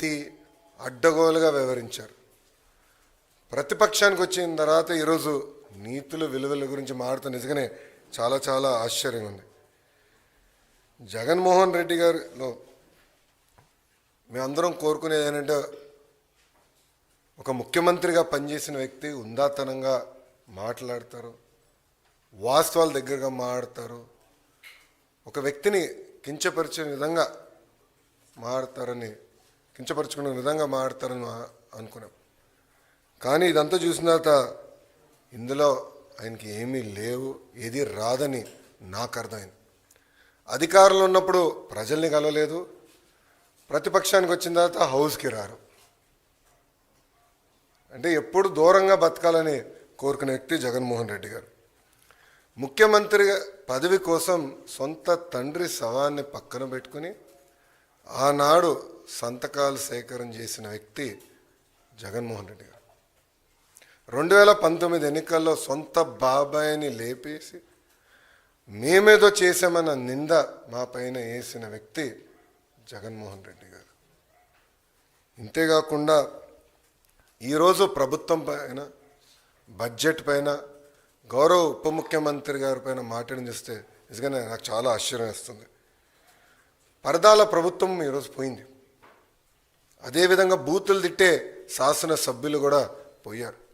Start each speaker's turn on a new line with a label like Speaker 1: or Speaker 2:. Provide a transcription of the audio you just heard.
Speaker 1: వ్యక్తి అడ్డగోలుగా వ్యవహరించారు. ప్రతిపక్షానికి వచ్చిన తర్వాత ఈరోజు నీతులు విలువల గురించి మాడుతూ నిజంగానే చాలా చాలా ఆశ్చర్యంగా ఉంది. జగన్మోహన్ రెడ్డి గారిలో మేమందరం కోరుకునేది ఏంటంటే ఒక ముఖ్యమంత్రిగా పనిచేసిన వ్యక్తి ఉందాతనంగా మాట్లాడతారు వాస్తవాల దగ్గరగా మాట్లాడతారు ఒక వ్యక్తిని కించపరిచే విధంగా మాడతారని కించపరచుకునే విధంగా మాడతారని అనుకున్నాం. కానీ ఇదంతా చూసిన తర్వాత ఇందులో ఆయనకి ఏమీ లేవు ఏది రాదని నాకు అర్థమైంది. అధికారంలో ఉన్నప్పుడు ప్రజల్ని కలవలేదు. ప్రతిపక్షానికి వచ్చిన తర్వాత హౌస్కి రారు. అంటే ఎప్పుడు దూరంగా బతకాలని కోరుకునే వ్యక్తి జగన్మోహన్ రెడ్డి గారు. ముఖ్యమంత్రి పదవి కోసం సొంత తండ్రి శవాన్ని పక్కన పెట్టుకుని ఆనాడు సంతకాలు సేకరణ చేసిన వ్యక్తి జగన్మోహన్ రెడ్డి గారు. రెండు వేల పంతొమ్మిది ఎన్నికల్లో సొంత బాబాయిని లేపేసి మేమేదో చేశామన్న నింద మా పైన వేసిన వ్యక్తి జగన్మోహన్ రెడ్డి గారు. ఇంతేకాకుండా ఈరోజు ప్రభుత్వం పైన బడ్జెట్ పైన గౌరవ ఉప ముఖ్యమంత్రి గారి పైన మాట్లాడి చూస్తే నిజంగా నాకు చాలా ఆశ్చర్యం వేస్తుంది. పరదాల ప్రభుత్వం ఈరోజు పోయింది. అదేవిధంగా బూతులు తిట్టే శాసన సభ్యులు కూడా పోయారు.